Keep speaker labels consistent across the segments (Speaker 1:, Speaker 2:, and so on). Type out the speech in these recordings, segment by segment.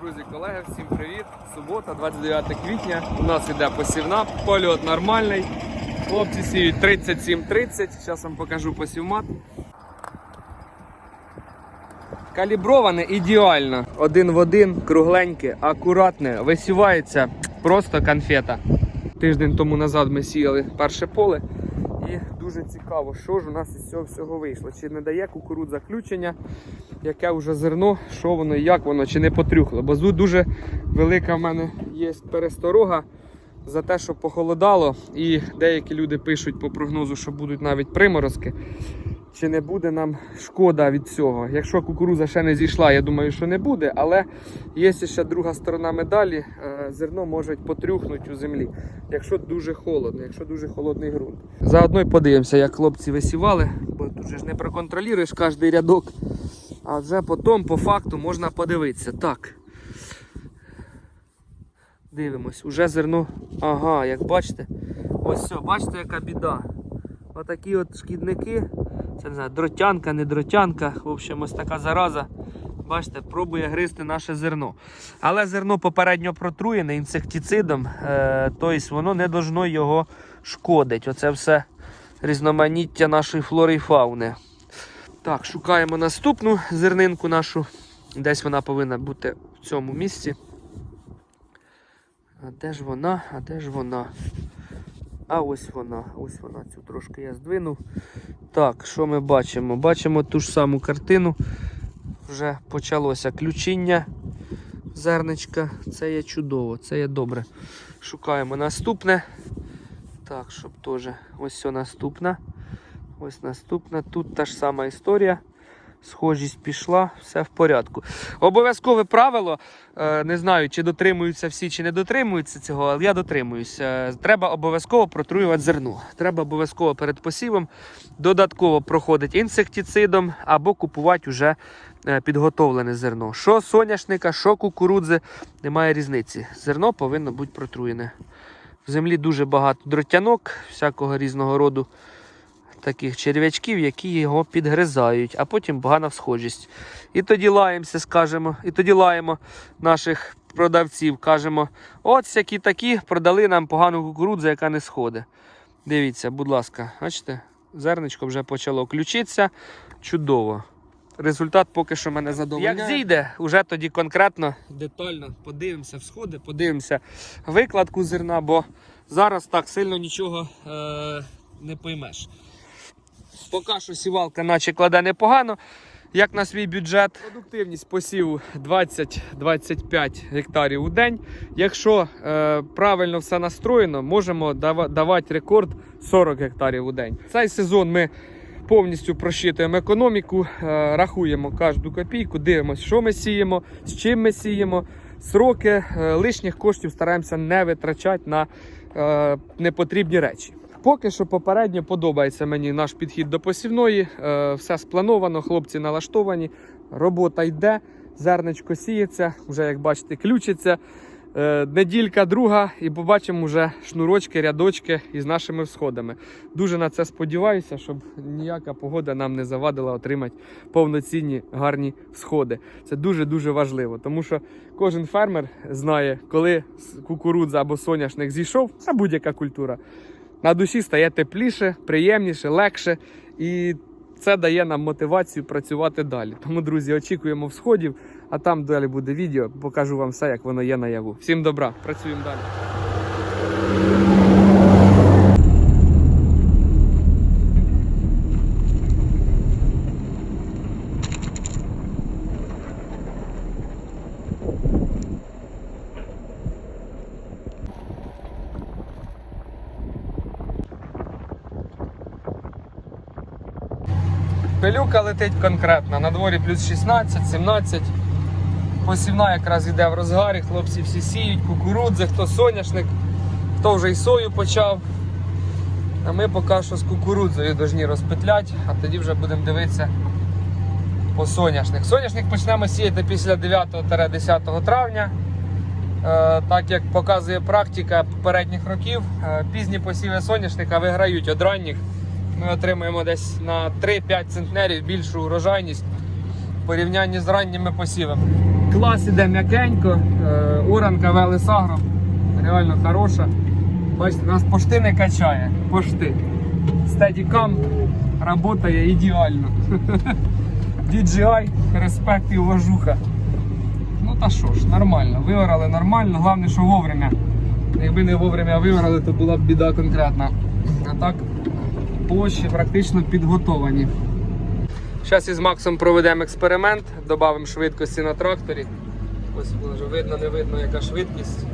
Speaker 1: Друзі, колеги, всім привіт! Субота, 29 квітня. У нас іде посівна, польот нормальний. Хлопці сіють 37-30. Зараз вам покажу посівмат. Каліброване ідеально. Один в один, кругленьке, акуратне, висівається просто конфета. Тиждень тому назад ми сіяли перше поле. І дуже цікаво, що ж у нас із цього всього вийшло. Чи не дає кукурудза заключення, яке вже зерно, що воно і як воно, чи не потрюхло. Бо зу- дуже велика в мене є пересторога за те, що похолодало. І деякі люди пишуть по прогнозу, що будуть навіть приморозки. Чи не буде нам шкода від цього? Якщо кукурудза ще не зійшла, я думаю, що не буде, але є ще друга сторона медалі, е, зерно може потрюхнути у землі, якщо дуже холодно, якщо дуже холодний ґрунт. Заодно й подивимося, як хлопці висівали, бо тут же ж не проконтролюєш кожний рядок, а вже потім по факту можна подивитися. Так. Дивимось, уже зерно. Ага, як бачите, ось все, бачите, яка біда. Отакі от шкідники. Це не знаю, дротянка, не дротянка. В общем, ось така зараза. Бачите, пробує гризти наше зерно. Але зерно попередньо протруєне інсектицидом, е, тобто воно не должно його шкодити. Оце все різноманіття нашої флори і фауни. Так, шукаємо наступну зернинку нашу. Десь вона повинна бути в цьому місці. А де ж вона? А де ж вона? А ось вона, ось вона. Цю трошки я здвинув. Так, що ми бачимо? Бачимо ту ж саму картину. Вже почалося ключіння зерничка. Це є чудово, це є добре. Шукаємо наступне. Так, щоб теж ось все наступна. Ось наступна. Тут та ж сама історія. Схожість пішла, все в порядку. Обов'язкове правило. е, Не знаю, чи дотримуються всі, чи не дотримуються цього, але я дотримуюся. Е, Треба обов'язково протруювати зерно. Треба обов'язково перед посівом додатково проходити інсектицидом або купувати вже е, підготовлене зерно. Що соняшника, що кукурудзи, немає різниці. Зерно повинно бути протруєне. В землі дуже багато дротянок, всякого різного роду таких черв'ячків, які його підгризають, а потім погана всхожість. І тоді лаємося, скажемо, і тоді лаємо наших продавців, кажемо, от всякі такі продали нам погану кукурудзу, яка не сходить. Дивіться, будь ласка, бачите, зерничко вже почало включитися. Чудово. Результат поки що мене задовольняє. Як зійде, вже тоді конкретно, детально подивимося всходи, подивимося викладку зерна, бо зараз так сильно нічого е- не поймеш. Поки що сівалка наче кладе непогано, як на свій бюджет. Продуктивність посіву 20-25 гектарів у день. Якщо е, правильно все настроєно, можемо дава- давати рекорд 40 гектарів у день. Цей сезон ми повністю просчитуємо економіку, е, рахуємо кожну копійку, дивимося, що ми сіємо, з чим ми сіємо. Сроки е, лишніх коштів стараємося не витрачати на е, непотрібні речі. Поки що попередньо подобається мені наш підхід до посівної. Е, все сплановано, хлопці налаштовані, робота йде, зерничко сіється, вже як бачите, ключиться. Е, неділька друга, і побачимо вже шнурочки, рядочки із нашими всходами. Дуже на це сподіваюся, щоб ніяка погода нам не завадила отримати повноцінні гарні всходи. Це дуже дуже важливо, тому що кожен фермер знає, коли кукурудза або соняшник зійшов, це будь-яка культура. На душі стає тепліше, приємніше, легше, і це дає нам мотивацію працювати далі. Тому, друзі, очікуємо всходів, а там далі буде відео. Покажу вам все, як воно є наяву. Всім добра, працюємо далі. Пилюка летить конкретно. На дворі плюс 16, 17. Посівна якраз йде в розгарі. Хлопці всі сіють, кукурудзи, хто соняшник, хто вже й сою почав. А ми поки що з кукурудзою повинні розпетлять, а тоді вже будемо дивитися по соняшник. Соняшник почнемо сіяти після 9-10 травня. Е, Так як показує практика попередніх років, е, пізні посіви соняшника виграють від ранніх. Ми отримуємо десь на 3-5 центнерів більшу урожайність в порівнянні з ранніми посівами. Клас іде м'якенько, е, уранка Велесагро, реально хороша. Бачите, нас пошти не качає. Пошти. Steadicam працює ідеально. DJI, респект і уважуха. Ну та що ж, нормально. Виорали нормально, головне, що вовремя. Якби не вовремя виорали, то була б біда конкретна. А так, площі практично підготовані. Зараз із Максом проведемо експеримент, додамо швидкості на тракторі. Ось може видно, не видно, яка швидкість.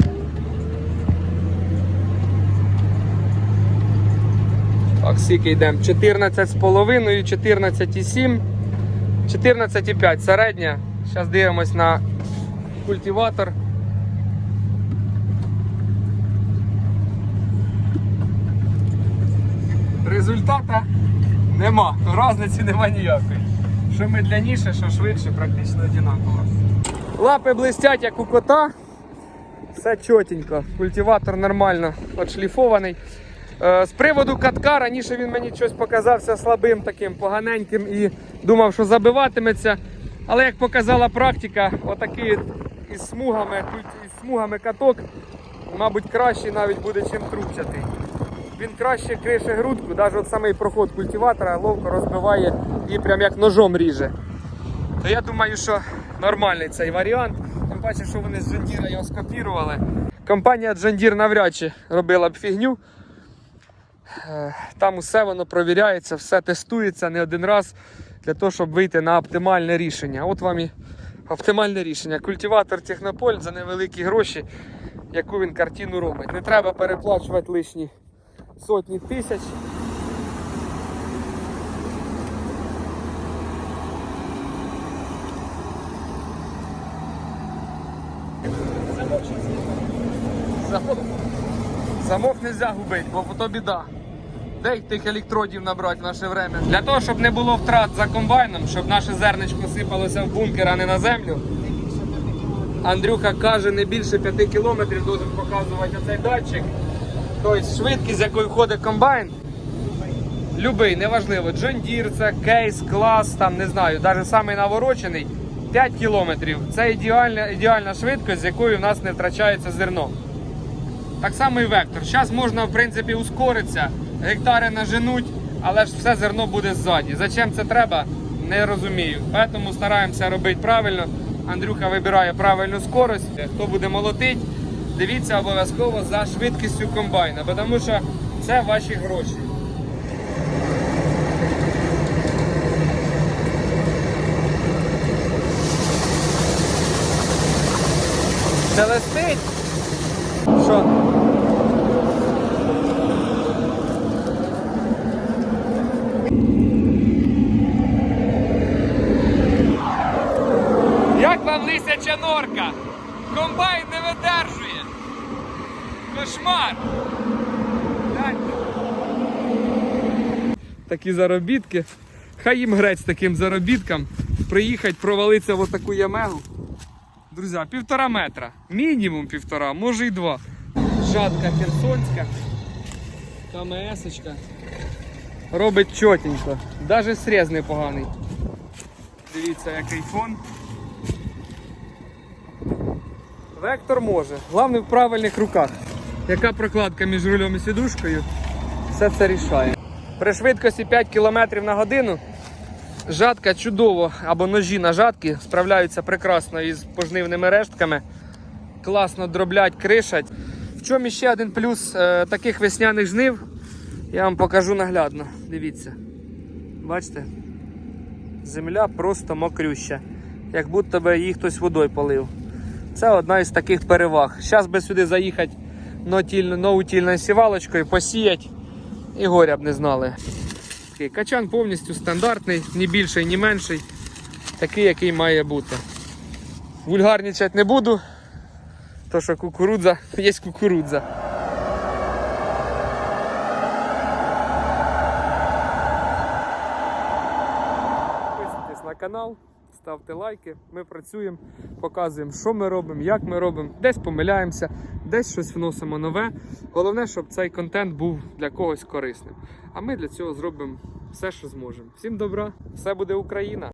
Speaker 1: Так, скільки йдемо? 14,5, 14,7, 14,5 середня. Зараз дивимось на культиватор. Результата нема. Разниці нема ніякої. Що медляніше, що швидше, практично однаково. Лапи блистять, як у кота. Все чотенько. Культиватор нормально отшліфований. Е, З приводу катка раніше він мені щось показався слабим, таким поганеньким і думав, що забиватиметься. Але як показала практика, отакий із смугами, із смугами каток, мабуть, кращий навіть буде, чим трубчатий. Він краще крише грудку, навіть от самий проход культиватора ловко розбиває і прям як ножом ріже. То я думаю, що нормальний цей варіант. Тим паче, що вони з Deere його скопірували. Компанія Deere навряд чи робила б фігню. Е, Там усе воно провіряється, все тестується не один раз для того, щоб вийти на оптимальне рішення. От вам і оптимальне рішення. Культиватор Технополь за невеликі гроші, яку він картину робить. Не треба переплачувати лишні сотні тисяч. Замок. Не можна губити, бо то біда. Де тих електродів набрати в наше время? Для того, щоб не було втрат за комбайном, щоб наше зерничко сипалося в бункер, а не на землю. Андрюха каже, не більше 5 кілометрів должен показувати цей датчик. Тобто швидкість, з якою ходить комбайн. Любий, неважливо. John Deere, це кейс, клас, там не знаю, навіть самий наворочений 5 кілометрів. Це ідеальна, ідеальна швидкість, з якою в нас не втрачається зерно. Так само і вектор. Зараз можна, в принципі, ускоритися, гектари наженуть, але ж все зерно буде ззаді. Зачем це треба, не розумію. Тому стараємося робити правильно. Андрюха вибирає правильну скорость. Хто буде молотить, дивіться обов'язково за швидкістю комбайна, тому що це ваші гроші. Шелестить? Що? Як вам лисяча норка? Комбайн. Кошмар. Такі заробітки. Хай їм грець таким заробіткам. Приїхати, провалитися в таку ямегу. Друзі, півтора метра. Мінімум півтора, може і два. Жатка херсонська. КМС-очка. Робить чотенько. Даже срез непоганий. Дивіться, який фон. Вектор може. Головне в правильних руках. Яка прокладка між рулем і сідушкою, все це рішає. При швидкості 5 км на годину жатка чудово, або ножі на жатки справляються прекрасно із пожнивними рештками. Класно дроблять, кришать. В чому ще один плюс е, таких весняних жнив, я вам покажу наглядно. Дивіться. Бачите? Земля просто мокрюща. Як будто би її хтось водою полив. Це одна із таких переваг. Зараз би сюди заїхати ноутільно- ноутільною сівалочкою, посіять і горя б не знали. Качан повністю стандартний, ні більший, ні менший. Такий, який має бути. Вульгарнічати не буду, то що кукурудза є кукурудза. Підписуйтесь на канал, ставте лайки. Ми працюємо, показуємо, що ми робимо, як ми робимо, десь помиляємося, десь щось вносимо нове. Головне, щоб цей контент був для когось корисним. А ми для цього зробимо все, що зможемо. Всім добра, все буде Україна!